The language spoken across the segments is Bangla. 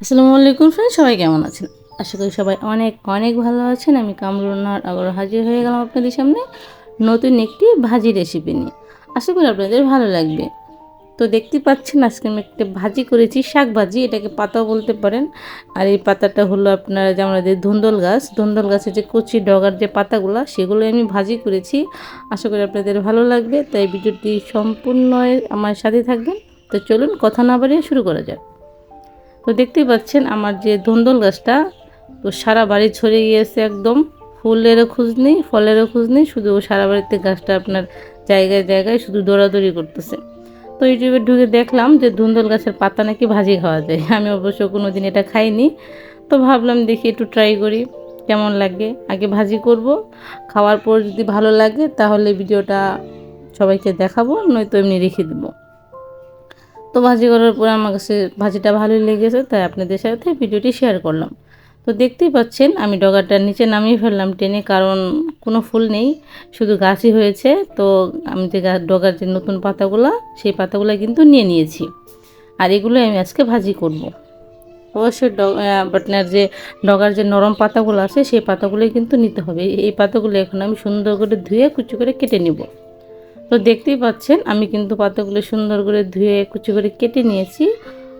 আসসালামু আলাইকুম ফ্রেন্ড সবাই কেমন আছেন? আশা করি সবাই অনেক অনেক ভালো আছেন। আমি কামরুনার আবার হাজির হয়ে গেলাম আপনাদের সামনে নতুন একটি ভাজি রেসিপি নিয়ে। আশা করি আপনাদের ভালো লাগবে। তো দেখতে পাচ্ছেন, আজকে আমি একটা ভাজি করেছি, শাক ভাজি, এটাকে পাতাও বলতে পারেন। আর এই পাতাটা হলো আপনার যেমন আমাদের ধুন্দল গাছ, ধুন্দল গাছের যে কচি ডগার যে পাতাগুলো, সেগুলো আমি ভাজি করেছি। আশা করি আপনাদের ভালো লাগবে। তাই ভিডিওটি সম্পূর্ণ আমার সাথে থাকবেন। তো চলুন, কথা না বাড়িয়ে শুরু করা যাক। তো দেখতেই পাচ্ছেন আমার যে ধন্দল গাছটা, তো সারা বাড়ি ছড়িয়ে গিয়েছে একদম। ফুলেরও খোঁজ নেই, ফলেরও খোঁজ নেই, শুধু সারা বাড়িতে গাছটা আপনার জায়গায় জায়গায় শুধু দৌড়াদৌড়ি করতেছে। তো ইউটিউবে ঢুকে দেখলাম যে ধুন্দল গাছের পাতা নাকি ভাজি খাওয়া যায়। আমি অবশ্য কোনো দিন এটা খাইনি। তো ভাবলাম দেখি একটু ট্রাই করি, কেমন লাগে। আগে ভাজি করব, খাওয়ার পর যদি ভালো লাগে তাহলে ভিডিওটা সবাইকে দেখাবো, নয়তো এমনি রেখে দেবো। তো ভাজি করার পর আমার কাছে ভাজিটা ভালোই লেগেছে, তাই আপনাদের সাথে ভিডিওটি শেয়ার করলাম। তো দেখতেই পাচ্ছেন, আমি ডগারটার নিচে নামিয়ে ফেললাম টেনে, কারণ কোনো ফুল নেই, শুধু গাছই হয়েছে। তো আমি যে ডগার যে নতুন পাতাগুলো, সেই পাতাগুলো কিন্তু নিয়ে নিয়েছি। আর এগুলো আমি আজকে ভাজি করব। অবশ্যই আপনার যে ডগার যে নরম পাতাগুলো আছে, সেই পাতাগুলোই কিন্তু নিতে হবে। এই পাতাগুলো এখন আমি সুন্দর করে ধুয়ে কুচু করে কেটে নেব। তো দেখতেই পাচ্ছেন, আমি কিন্তু পাতাগুলো সুন্দর করে ধুয়ে কুচি করে কেটে নিয়েছি,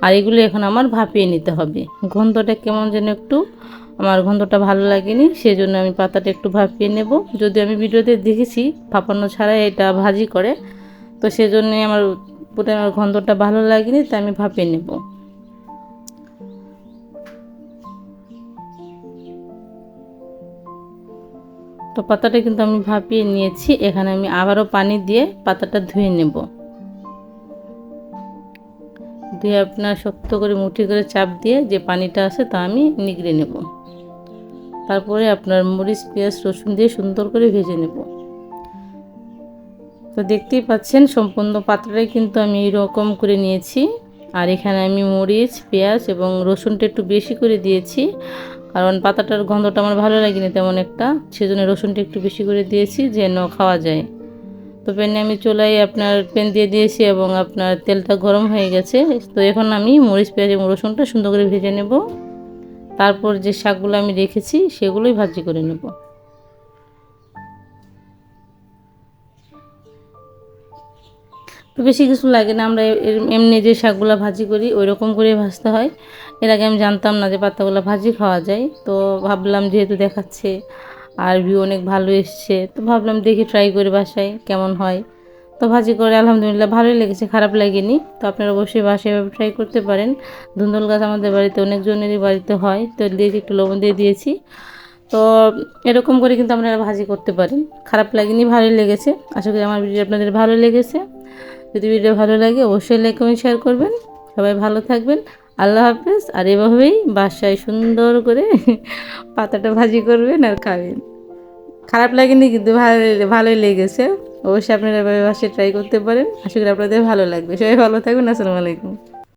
আর এগুলো এখন আমার ভাপিয়ে নিতে হবে। গন্ধটা কেমন যেন একটু, আমার গন্ধটা ভালো লাগেনি, সেজন্য আমি পাতাটা একটু ভাপিয়ে নেব। যদি আমি ভিডিওতে দেখেছি, ভাপানো ছাড়াই এটা ভাজি করে, তো সেজন্যই আমার পুরো আমার গন্ধটা ভালো লাগেনি, তাই আমি ভাপিয়ে নেব। তো পাতাটা কিন্তু আমি ভাপিয়ে নিয়েছি। এখানে আমি আবারও পানি দিয়ে পাতাটা ধুয়ে নেব। ধুয়ে আপনার শক্ত করে মুঠি করে চাপ দিয়ে যে পানিটা আছে তা আমি নিগড়ে নেব। তারপরে আপনার মরিচ, পেঁয়াজ, রসুন দিয়ে সুন্দর করে ভেজে নেব। তো দেখতেই পাচ্ছেন সম্পূর্ণ পাত্রটাই কিন্তু আমি এরকম করে নিয়েছি। আর এখানে আমি মরিচ, পেঁয়াজ এবং রসুনটা একটু বেশি করে দিয়েছি। কারণ পাতাটার গন্ধটা আমার ভালো লাগেনি তেমন একটা। সেজন্য রসুনটা একটু বেশি করে দিয়েছি যেন খাওয়া যায়। তো প্যানে আমি চুলাই আপনার প্যান দিয়ে দিয়েছি এবং আপনার তেলটা গরম হয়ে গেছে। তো এখন আমি মরিচ, পেঁয়াজ এবং রসুনটা সুন্দর করে ভেজে নেব। তারপর যে শাকগুলো আমি রেখেছি সেগুলোই ভাজি করে নেব। তো বেশি কিছু লাগে না, আমরা এমনি যে শাকগুলো ভাজি করি ওই রকম করে ভাজতে হয়। এর আগে আমি জানতাম না যে পাতাগুলো ভাজি খাওয়া যায়, তো ভাবলাম যেহেতু দেখাচ্ছে আর ভিউ অনেক ভালো এসছে, তো ভাবলাম দেখি ট্রাই করে বাসায় কেমন হয়। তো ভাজি করে আলহামদুলিল্লাহ ভালোই লেগেছে, খারাপ লাগেনি। তো আপনারা অবশ্যই বাসায় এভাবে ট্রাই করতে পারেন। ধুন্দল গাছ আমাদের বাড়িতে অনেকজনেরই বাড়িতে হয়, তো দিয়েছি একটু লবণ দিয়ে দিয়েছি। তো এরকম করে কিন্তু আপনারা ভাজি করতে পারেন। খারাপ লাগেনি, ভালোই লেগেছে। আশা করি আমার ভিডিও আপনাদের ভালো লেগেছে। যদি ভিডিও ভালো লাগে, অবশ্যই লাইক কমেন্ট শেয়ার করবেন। সবাই ভালো থাকবেন। আল্লাহ হাফেজ। আর এভাবেই বাসায় সুন্দর করে পাতাটা ভাজি করবেন আর খাবেন। খারাপ লাগেনি কিন্তু ভালো ভালোই লেগেছে। অবশ্যই আপনারা এভাবে বাসায় ট্রাই করতে পারেন। আশা করি আপনাদের ভালো লাগবে। সবাই ভালো থাকবেন। আসসালামু আলাইকুম।